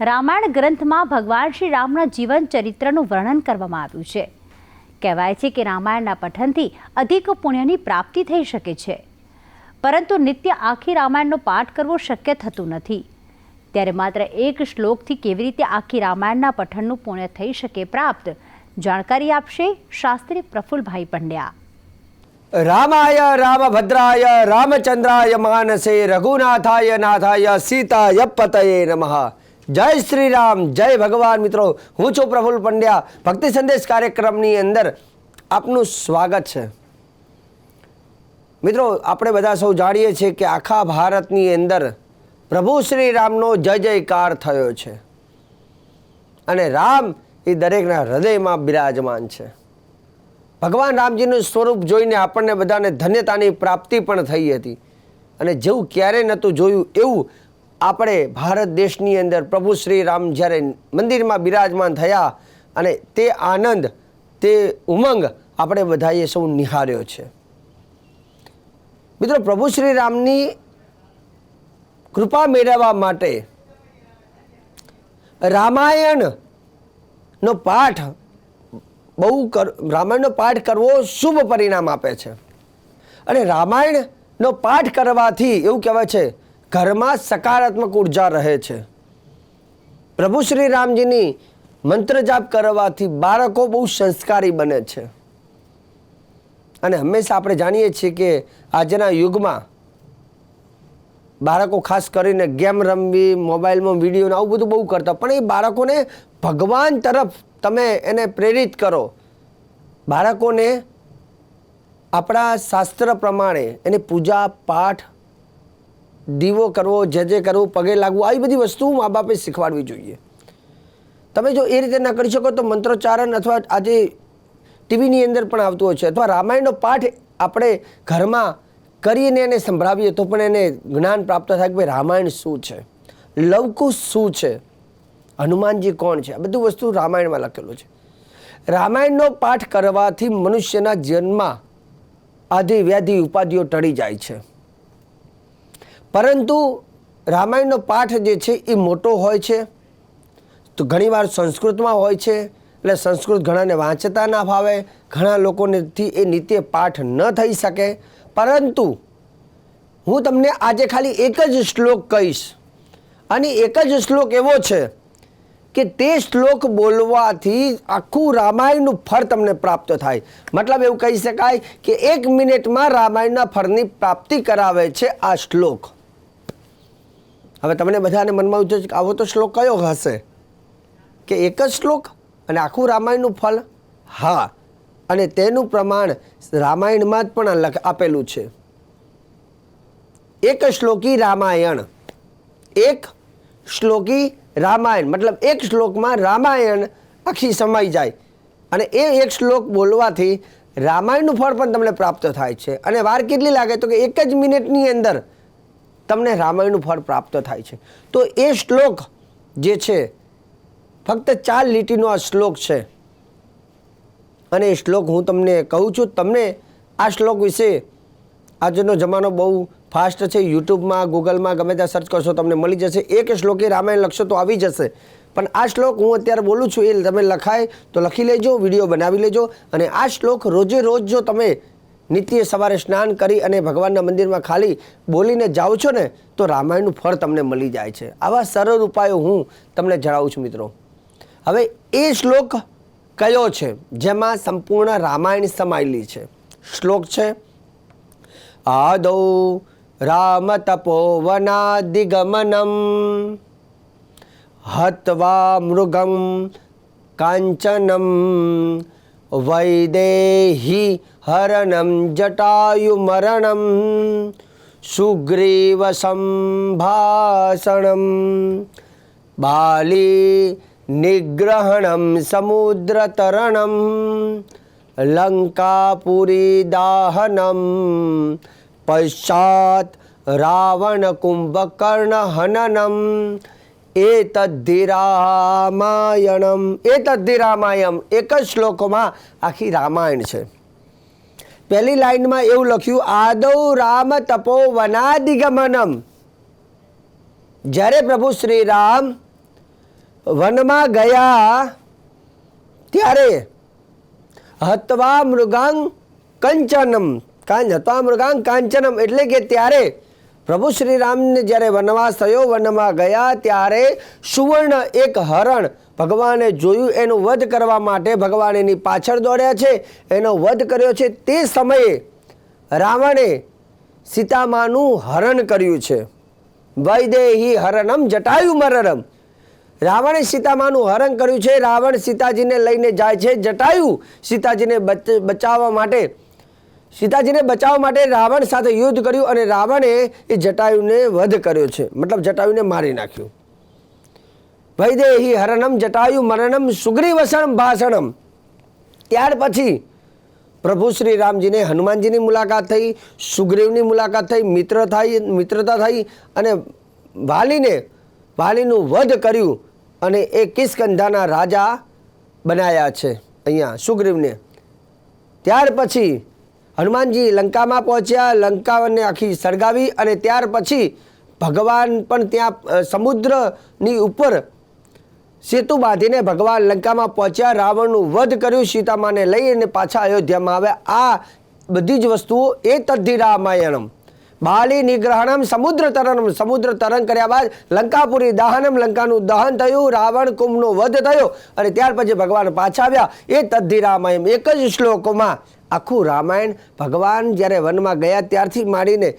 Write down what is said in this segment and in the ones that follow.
રામાયણ ગ્રંથમાં ભગવાન શ્રી રામના જીવન ચરિત્રનું વર્ણન કરવામાં આવ્યું છે. કહેવાય છે કે રામાયણના પઠનથી અધિક પુણ્યની પ્રાપ્તિ થઈ શકે છે. પરંતુ નિત્ય આખી રામાયણનો પાઠ કરવો શક્ય થતું નથી. ત્યારે માત્ર એક શ્લોકથી કેવી રીતે આખી રામાયણના પઠનનું પુણ્ય થઈ શકે પ્રાપ્ત, જાણકારી આપશે શાસ્ત્રી પ્રફુલભાઈ પંડ્યા. રામાય રામભદ્રાય રામચંદ્રાય માનસે રઘુનાથાય નાથાય સીતાય પતયે નમઃ. જય શ્રી રામ જય ભગવાન મિત્રો. હું છું પ્રફુલ પંડ્યા. ભક્તિ સંદેશ કાર્યક્રમની અંદર આપનું સ્વાગત છે. મિત્રો, આપણે બધા સૌ જાણીએ છીએ કે આખા ભારતની અંદર પ્રભુ શ્રી રામનો જય જયકાર થયો છે. અને રામ એ દરેકના હૃદયમાં બિરાજમાન છે. ભગવાન રામજીનું સ્વરૂપ જોઈને આપણને બધાને ધન્યતાની પ્રાપ્તિ પણ થઈ હતી. અને જેવું ક્યારેય નહોતું જોયું એવું આપણે ભારત દેશની અંદર પ્રભુ શ્રી રામ જ્યારે મંદિરમાં બિરાજમાન થયા અને તે આનંદ, તે ઉમંગ આપણે બધાએ સૌ નિહાળ્યો છે. મિત્રો, પ્રભુ શ્રી રામની કૃપા મેળવવા માટે રામાયણનો પાઠ બહુ કર, રામાયણનો પાઠ કરવો શુભ પરિણામ આપે છે. અને રામાયણનો પાઠ કરવાથી એવું કહેવાય છે ઘરમાં સકારાત્મક ઊર્જા રહે છે. પ્રભુ શ્રી રામજીની મંત્ર જાપ કરવાથી બાળકો બહુ સંસ્કારી બને છે. અને હંમેશા આપણે જાણીએ છીએ કે આજના યુગમાં બાળકો ખાસ કરીને ગેમ રમવી, મોબાઈલમાં વીડિયો આવું બધું બહુ કરતા પણ એ બાળકોને ભગવાન તરફ તમે એને પ્રેરિત કરો. બાળકોને આપણા શાસ્ત્ર પ્રમાણે એને પૂજા, પાઠ દીવો કરવો, જે જે કરવું, પગે લાગવું, આવી બધી વસ્તુ મા બાપે શીખવાડવી જોઈએ. તમે જો એ રીતે ન કરી શકો તો મંત્રોચ્ચારણ અથવા આજે ટીવીની અંદર પણ આવતું હોય છે. અથવા રામાયણનો પાઠ આપણે ઘરમાં કરીને એને સંભળાવીએ તો પણ એને જ્ઞાન પ્રાપ્ત થાય કે ભાઈ રામાયણ શું છે? લવકુશ શું છે? હનુમાનજી કોણ છે? આ બધું વસ્તુ રામાયણમાં લખેલું છે. રામાયણનો પાઠ કરવાથી મનુષ્યના જન્મમાં આધિ વ્યાધિ ઉપાધિઓ ટળી જાય છે. પરંતુ રામાયણનો પાઠ જે છે એ મોટો હોય છે, તો ઘણીવાર સંસ્કૃતમાં હોય છે, એટલે સંસ્કૃત ઘણાને વાંચતા ના ફાવે, ઘણા લોકોનેથી એ નિત્ય પાઠ ન થઈ શકે. પરંતુ હું તમને આજે ખાલી એક જ શ્લોક કહીશ. અને એક જ શ્લોક એવો છે કે તે શ્લોક બોલવાથી આખું રામાયણનું ફળ તમને પ્રાપ્ત થાય. મતલબ એવું કહી શકાય કે એક મિનિટમાં રામાયણના ફળની પ્રાપ્તિ કરાવે છે આ શ્લોક. હવે તમને બધાને મનમાં ઉઠે કે આવો તો શ્લોક કયો હશે? કે એક જ શ્લોક? અને આખું રામાયણનું ફળ? હા. અને તેનું પ્રમાણ રામાયણમાં જ પણ લખ આપેલું છે. એક શ્લોકી રામાયણ. એક શ્લોકી રામાયણ. મતલબ એક શ્લોકમાં રામાયણ આખી સમાઈ જાય. અને એ એક શ્લોક બોલવાથી રામાયણનું ફળ પણ તમને પ્રાપ્ત થાય છે. અને વાર કેટલી લાગે? તો કે એક જ મિનિટની અંદર તમને રામાયણનું ફળ પ્રાપ્ત થાય છે. તો એ શ્લોક જે છે, ફક્ત ચાર લીટીનો આ શ્લોક છે. અને એ શ્લોક હું તમને કહું છું, તમને આ શ્લોક વિશે આજનો જમાનો બહુ ફાસ્ટ છે, યુટ્યુબમાં, ગૂગલમાં ગમે ત્યાં સર્ચ કરશો તમને મળી જશે. એક શ્લોકે રામાયણ લખશો તો આવી જશે. પણ આ શ્લોક હું અત્યારે બોલું છું, એ તમે લખાય તો લખી લેજો, વીડિયો બનાવી લેજો. અને આ શ્લોક રોજે રોજ જો તમે નિત્ય સવારે સ્નાન કરી અને ભગવાનના મંદિરમાં ખાલી બોલીને જાઓ છો ને, તો રામાયણનું ફળ તમને મળી જાય છે. આવા સરળ ઉપાયો હું તમને જણાવું છું મિત્રો. હવે એ શ્લોક કયો છે? જેમાં સંપૂર્ણ રામાયણ સમાયેલી છે. શ્લોક છે, આદૌ રામ તપોવનાદિગમનમ હતવા મૃગમ કાંચનમ વૈદેહી હરણમ જટાયુમરણમ સુગ્રીવ સંભાષણમ બાલી નિગ્રહણમ સમુદ્રતરણમ લંકાપુરી દાહનમ પશ્ચાત રાવણ હનનમ એતદ્ધિ રામાયણમ એતદ્ધિ રામાયણ એક જ શ્લોકમાં આખી રામાયણ છે પહેલી લાઈનમાં એવું લખ્યું આદૌ રામ તપો વનાદિગમનમ જ્યારે પ્રભુ શ્રી રામ વનમાં ગયા ત્યારે હતવા મૃગાંગ કંચનમ કાંચ હતવા મૃગાંગ કાંચનમ એટલે કે ત્યારે પ્રભુ શ્રી રામને જ્યારે વનવાસ થયો, વનમાં ગયા ત્યારે સુવર્ણ એક હરણ ભગવાને જોયું. એનો વધ કરવા માટે ભગવાન એની પાછળ દોડ્યા છે. એનો વધ કર્યો છે. તે સમયે રાવણે સીતામાનું હરણ કર્યું છે. વૈદેહી હરણમ જટાયુ મરણમ રાવણે સીતામાનું હરણ કર્યું છે. રાવણ સીતાજીને લઈને જાય છે. જટાયુ સીતાજીને બચ- બચાવવા માટે સીતાજીને બચાવવા માટે રાવણ સાથે યુદ્ધ કર્યું અને રાવણે એ જટાયુને વધ કર્યો છે. મતલબ જટાયુને મારી નાખ્યું. વૈદેહી હરણમ જટાયુ મરણમ સુગ્રીવસણમ ભાષણમ. ત્યાર પછી પ્રભુ શ્રી રામજીને હનુમાનજીની મુલાકાત થઈ, સુગ્રીવની મુલાકાત થઈ, મિત્ર થઈ મિત્રતા થઈ અને વાલીને વાલીનું વધ કર્યું અને એ કિસ્કંધાના રાજા બનાયા છે અહીંયા સુગ્રીવને. ત્યાર પછી હનુમાનજી લંકામાં પહોંચ્યા લંકાને આખી સળગાવી અને ત્યાર પછી ભગવાન પણ ત્યાં સમુદ્રની ઉપર સેતુ બાંધીને ભગવાન લંકામાં પહોંચ્યા. રાવણનું વધ કર્યું, સીતામાને લઈ અને પાછા અયોધ્યામાં આવ્યા. આ બધી જ વસ્તુઓ એ તદ્ધિ રામાયણમ. બાલી નિગ્રહણમ, સમુદ્ર તરણમ, સમુદ્ર તરણ કર્યા બાદ લંકાપુરી દહનમ, લંકાનું દહન થયું, રાવણ કુંભનો વધ થયો અને ત્યાર પછી ભગવાન પાછા આવ્યા. એ તદ્ધિ રામાયણ, એક જ શ્લોકમાં આખું રામાયણ ભગવાન જ્યારે વનમાં ગયા ત્યારથી માંડીને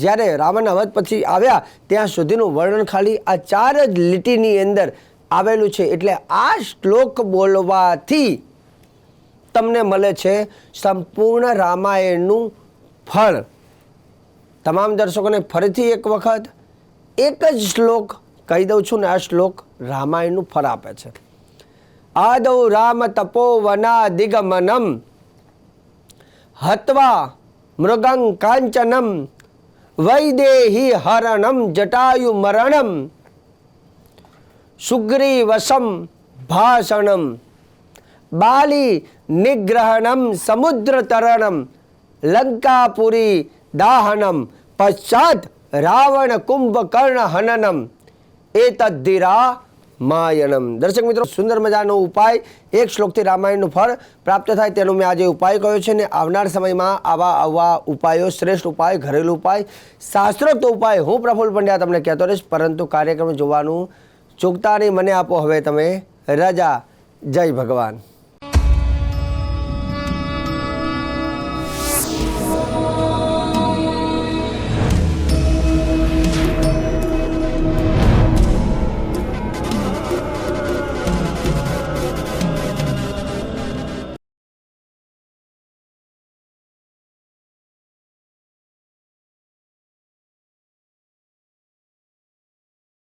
જ્યારે રાવણના વધ પછી આવ્યા, ત્યાં સુધીનું વર્ણન ખાલી આ ચાર જ લીટીની અંદર આવેલું છે. એટલે આ શ્લોક બોલવાથી તમને મળે છે સંપૂર્ણ રામાયણનું ફળ. તમામ દર્શકોને ફરીથી એક વખત એક જ શ્લોક કહી દઉં છું ને, આ શ્લોક રામાયણનું ફળ આપે છે. આદૌ રામ તપોવના દિગમનમ હત્વા મૃગં કાંચનમ વૈદેહી હરણમ જટાયુ મરણમ સુગ્રીવસમ ભાષણમ બાલી નિગ્રહણમ સમુદ્ર તરણમ લંકાપુરી દાહનમ પશ્ચાત રાવણ કુંભકર્ણ હનનમ એતદ્ધિરા માયણમ દર્શક મિત્રો, સુંદર મજાનો ઉપાય, એક શ્લોકથી રામાયણનું ફળ પ્રાપ્ત થાય તેનો મેં આજે ઉપાય કહ્યો છે ને આવનાર સમયમાં આવા આવા ઉપાયો, શ્રેષ્ઠ ઉપાય, ઘરેલું ઉપાય, શાસ્ત્રોક્ત ઉપાય હું પ્રફુલ્લ પંડ્યા તમને કહેતો રહીશ, પરંતુ કાર્યક્રમ જોવાનું ચૂકતા નહીં. મને આપો હવે તમે રજા. જય ભગવાન.